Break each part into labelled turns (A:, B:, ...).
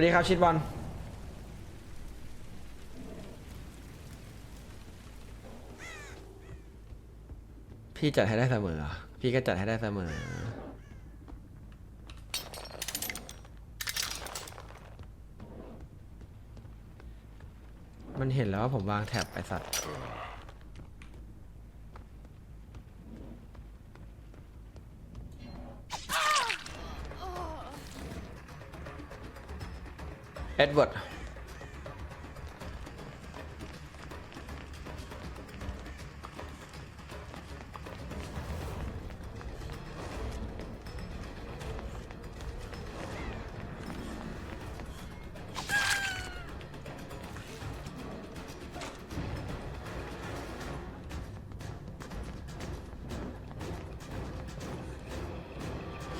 A: วัสดีครับชิดบอลพี่จัดให้ได้เสมอเหรอพี่ก็จัดให้ได้เสมอ มันเห็นแล้วว่าผมวางแท็บไอสัตว์ อ็ดเวิร์ด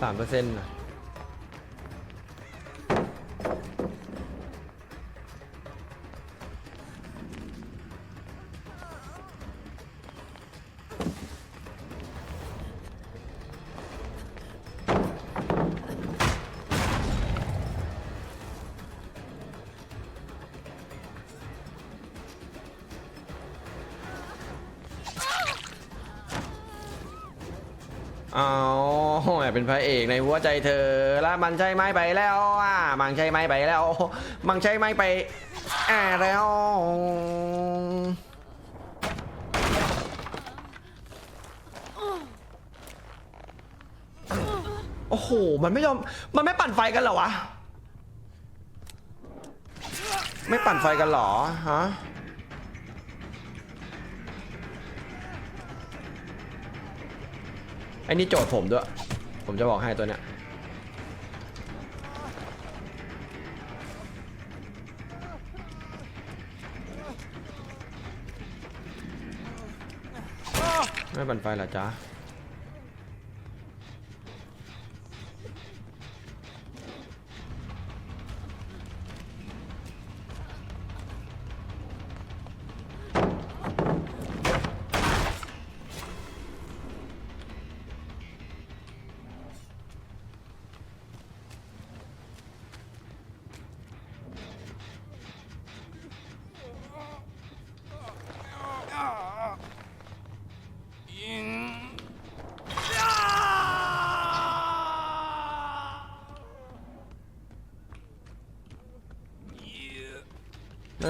A: สามเปอร์เซ็นต์ะ เอาแอบเป็นพระเอกในหัวใจเธอแล้วมันใช่ไหมไปแล้วอะมันใช่ไหมไปแล้วมันใช่ไหมไปอ่าแล้วโอ้โห มันไม่ยอม มันไม่ปั่นไฟกันเหรอวะ ไม่ปั่นไฟกันเหรอ ฮะ อ้นี่โจทย์ผมด้วย ผมจะบอกให้ตัวเนี้ยไม่บันไฟเหรอจ๊ะ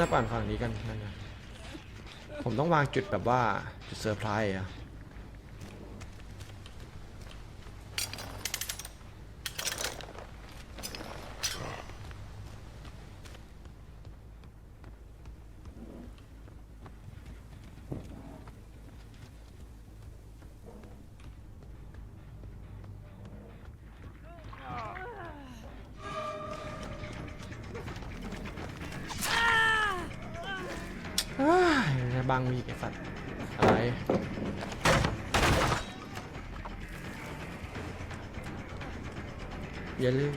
A: จะปั่นฝั่งนี้กันนั่นไงผมต้องวางจุดแบบว่าจุดเซอร์ไพรส์อะ เฮ้ยบังมีไอ้สัตว์อะไรอย่าลืม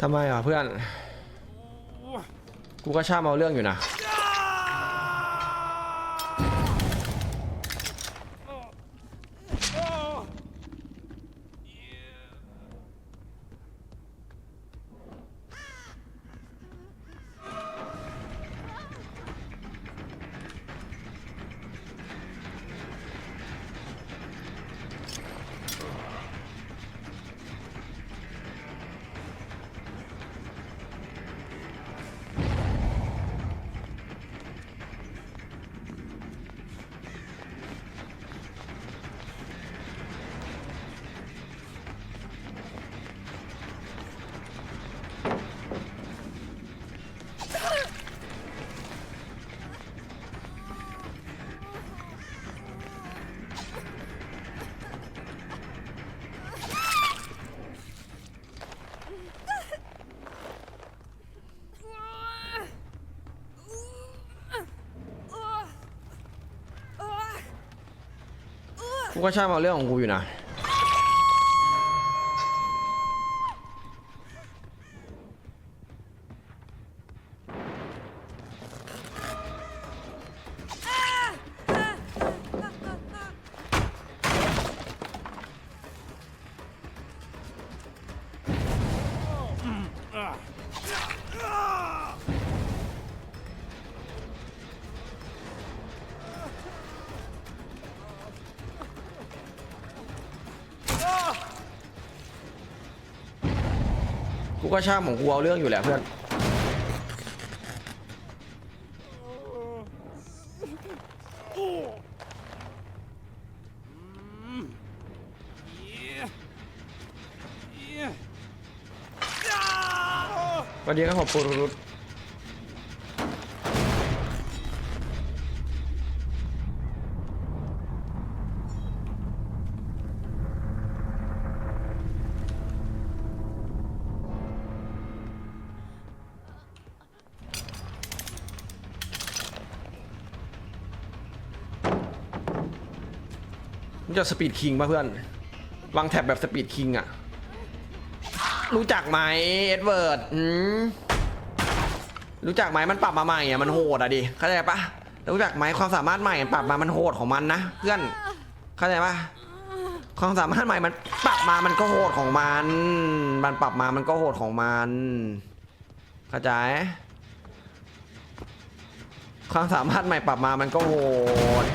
A: ทำไมอะเพื่อน กูก็ช่าเอาเรื่องอยู่นะ ก็ช่างเอาเรื่องของกูอยู่นะ กูก็ช่างของกูเอาเรื่องอยู่แหละเพื่อนสวัสดีครับผมปูรุต จะสปีดคิงป่ะเพื่อน วางแท็บแบบสปีดคิงอะรู้จักไหมเอ็ดเวิร์ดรู้จักไหมมันปรับมาใหม่อะมันโหดอะดิเข้าใจปะรู้จักไหมความสามารถใหม่ปรับมามันโหดของมันนะเพื่อน เข้าใจปะความสามารถใหม่มันปรับมามันก็โหดของมัน มันปรับมามันก็โหดของมัน เข้าใจ ความสามารถใหม่ปรับมามันก็โหด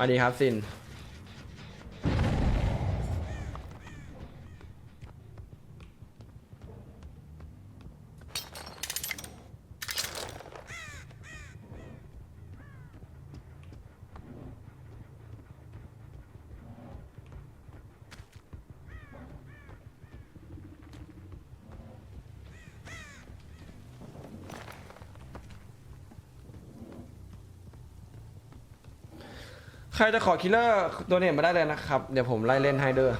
A: อันนี้ครับซิน ครจะขอคิลเลอร์ตัวเนมมาได้เลยนะครับ เดี๋ยวผมไล่เล่นให้เด้อ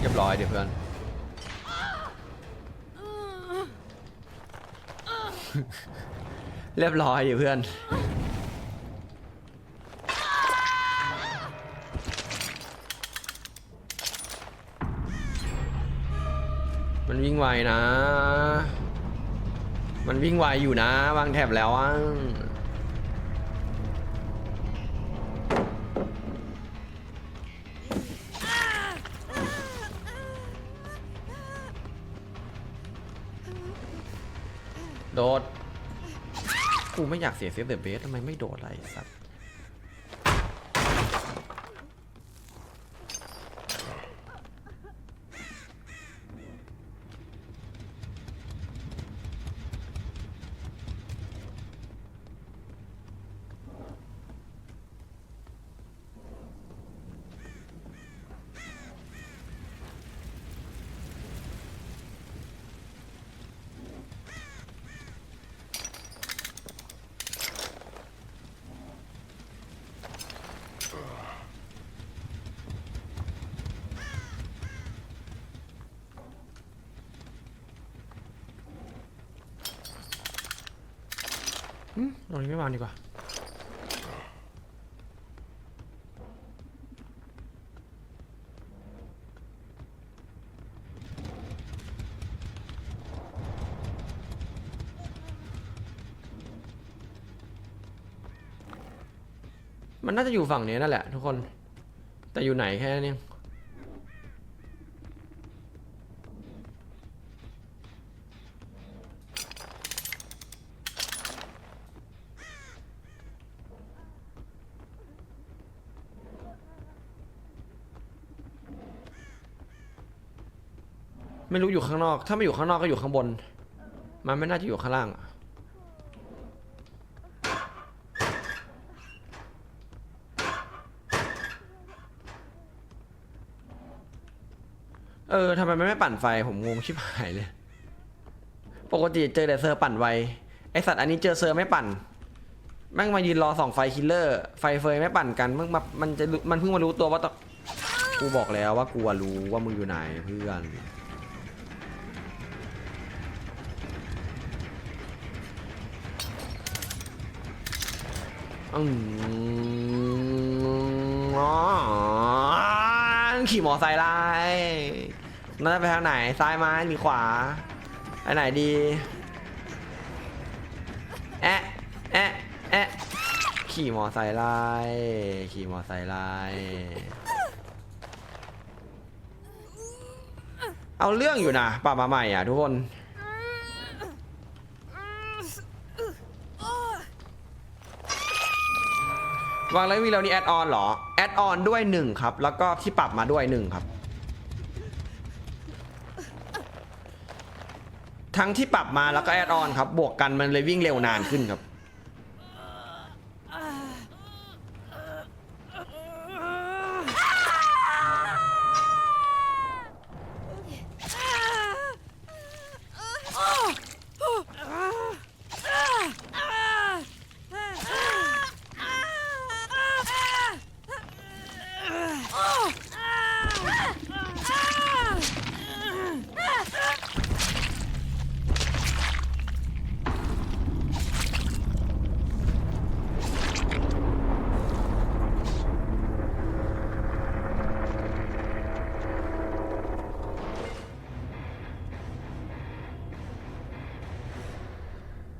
A: เรียบร้อยเดี๋ยวเพื่อน เรียบร้อยเดี๋ยวเพื่อน มันวิ่งไวนะ มันวิ่งไวอยู่นะ วางแถบแล้วอะโดด กูไม่อยากเสียเซฟเดอะเบสทำไมไม่โดดอะไรสัตว์ อืม ตรงนี้ไม่วางดีกว่า มันน่าจะอยู่ฝั่งนี้นั่นแหละทุกคน แต่อยู่ไหนแค่นั้ ไม่รู้อยู่ข้างนอก ถ้าไม่อยู่ข้างนอกก็อยู่ข้างบน มันไม่น่าจะอยู่ข้างล่าง เออทำไมมันไม่ปั่นไฟ ผมงงชิบหายเลย ปกติเจอแต่เซอร์ปั่นไว ไอสัตว์อันนี้เจอเซอร์ไม่ปั่น แม่งมายืนรอส่องไฟคิลเลอร์ ไฟเฟยไม่ปั่นกัน มึงมามันจะ มันเพิ่งมารู้ตัวว่าตกูบอกแล้วว่ากูรู้ว่ามึงอยู่ไหนเพื่อน ขี่มอไซค์ไล่น่าจะไปทางไหน ซ้ายไหมหรือขวาไปไหนดี แอะแอะแอะขี่มอไซค์ไล่ขี่มอไซค์ไล่เอาเรื่องอยู่นะปรับมาใหม่อะทุกคน วางแล้วมีเรานี่แอดออนเหรอ แอดออนด้วยหนึ่งครับ แล้วก็ที่ปรับมาด้วยหนึ่งครับ ทั้งที่ปรับมาแล้วก็แอดออนครับ บวกกันมันเลยวิ่งเร็วนานขึ้นครับ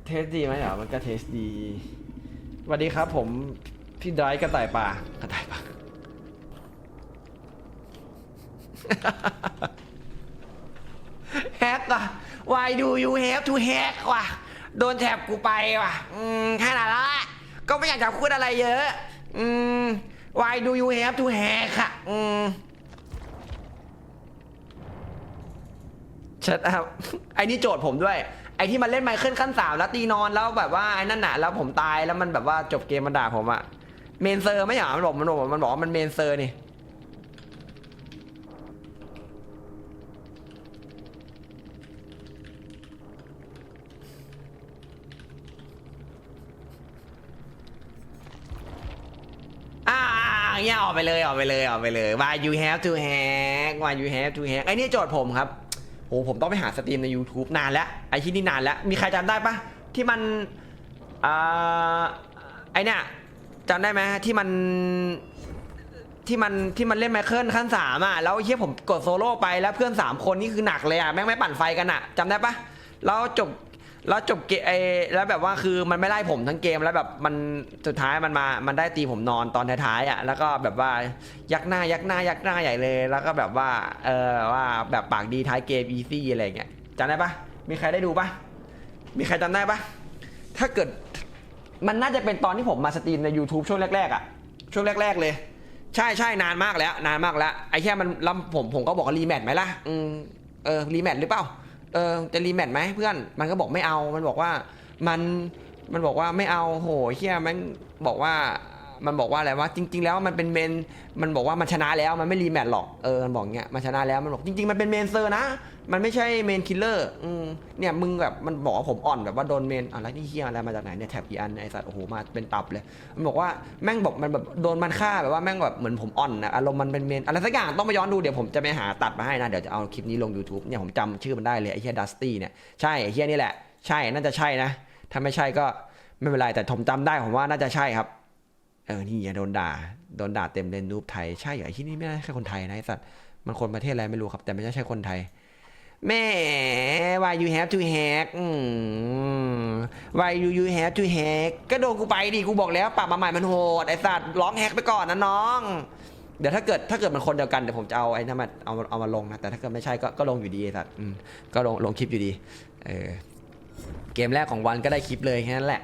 A: เทสดีไหมเหรอมันก็เทสดีสวัสดีครับผมพี่ไดรฟ์กระต่ายป่ากระต่ายป่า แฮกอะ Why do you have to hack ว่ะ โดนแถบกูไปว่ะ อืมแค่นั้นละ ก็ไม่อยากจะพูดอะไรเยอะ อืม Why do you have to hack อะอืม ชัดอัพ ไอ้นี่โจทย์ผมด้วย ไอ้ที่มันเล่นไมเคิลขั้นสามแล้วตีนอนแล้วแบบว่าไอ้นั่นน่ะแล้วผมตายแล้วมันแบบว่าจบเกมมันด่าผมอะเมนเซอร์ไม่เหรอมันบอกมันบอกมันบอกว่ามันเมนเซอร์นี่ อ่า เงี้ยออกไปเลยออกไปเลยออกไปเลย why you have to hack why you have to hack ไอ้นี่โจทย์ผมครับโหผมต้องไปหาสตรีมใน YouTube นานแล้วไอ้ที่นี่นานแล้วมีใครจำได้ปะที่มันอ่าไอเนี่ยจำได้ไหมที่มันที่มันที่มันเล่นไมเคิลขั้นสามอะแล้วไอเฮียผมกดโซโล่ไปแล้วเพื่อนสามคนนี่คือหนักเลยอะแม่งไม่ปั่นไฟกันอะจำได้ปะแล้วจบ แล้วจบเกมไอแล้วแบบว่าคือมันไม่ไล่ผมทั้งเกมแล้วแบบมันสุดท้ายมันมา มันได้ตีผมนอนตอนท้ายๆอะแล้วก็แบบว่ายักหน้ายักหน้ายักหน้าใหญ่เลย แล้วก็แบบว่าเออว่าแบบปากดีท้ายเกมอีซี่อะไรเงี้ยจำได้ปะมีใครได้ดูปะมีใครจำได้ปะถ้าเกิดมันน่าจะเป็นตอนที่ผมมาสตรีมใน YouTube ช่วงแรกๆอะช่วงแรก ๆ เลย ใช่ใช่นานมากแล้ว นานมากแล้วไอ้แค่มันล้วผมผมก็บอกว่ารีแมทไหมล่ะอืมเออรีแมทหรือเปล่า เออจะรีแมทไหมเพื่อนมันก็บอกไม่เอามันบอกว่ามันมันบอกว่าไม่เอาโหเฮียมันบอกว่ามันบอกว่าอะไรวะจริง ๆ แล้วมันเป็นเมนมันบอกว่ามันชนะแล้วมันไม่รีแมทหรอกเออมันบอกเงี้ยมันชนะแล้วมันบอกจริง ๆ มันเป็นเมนเซอร์นะ มันไม่ใช่เมนคิลเลอร์เนี่ยมึงแบบมันบอกว่าผมอ่อนแบบว่าโดนเมนอะไรนี่เฮียอะไรมาจากไหนเนี่ยแท็บกี่อันไอสัตว์โอ้โหมาเป็นตับเลย มันบอกว่าแม่งบอกมันแบบโดนมันฆ่าแบบว่าแม่งแบบเหมือนผมอ่อนนะอารมณ์มันเป็นเมนอะไรสักอย่างต้องไปย้อนดูเดี๋ยวผมจะไปหาตัดมาให้นะเดี๋ยวจะเอาคลิปนี้ลง YouTube เนี่ยผมจำชื่อมันได้เลยไอ้เฮียดัสตี้เนี่ยใช่ไอเฮียนี่แหละใช่น่าจะใช่นะ ถ้าไม่ใช่ก็ไม่เป็นไรแต่ผมจำได้ผมว่าน่าจะใช่ครับเออนี่ไงโดนด่าโดนด่าเต็มเลยนูบไทยใช่เหรอไอที่นี่ไม่ใช่คนไทยนะไอ้สัตว์มันคนประเทศอะไรไม่รู้ครับ แต่ไม่ใช่คนไทย แม่ why you have to hack อืม why you you have to hack ก็โดนกูไปดิ กูบอกแล้วปรับมาใหม่มันโหด ไอสัตว์ร้องแฮกไปก่อนนะน้อง เดี๋ยวถ้าเกิดถ้าเกิดมันคนเดียวกันเดี๋ยวผมจะเอาไอ้นั่นมาเอาเอามาลงนะ แต่ถ้าเกิดไม่ใช่ก็ก็ลงอยู่ดีไอสัตว์อืมก็ลงลงคลิปอยู่ดี เออ เกมแรกของวันก็ได้คลิปเลยแค่นั้นแหละ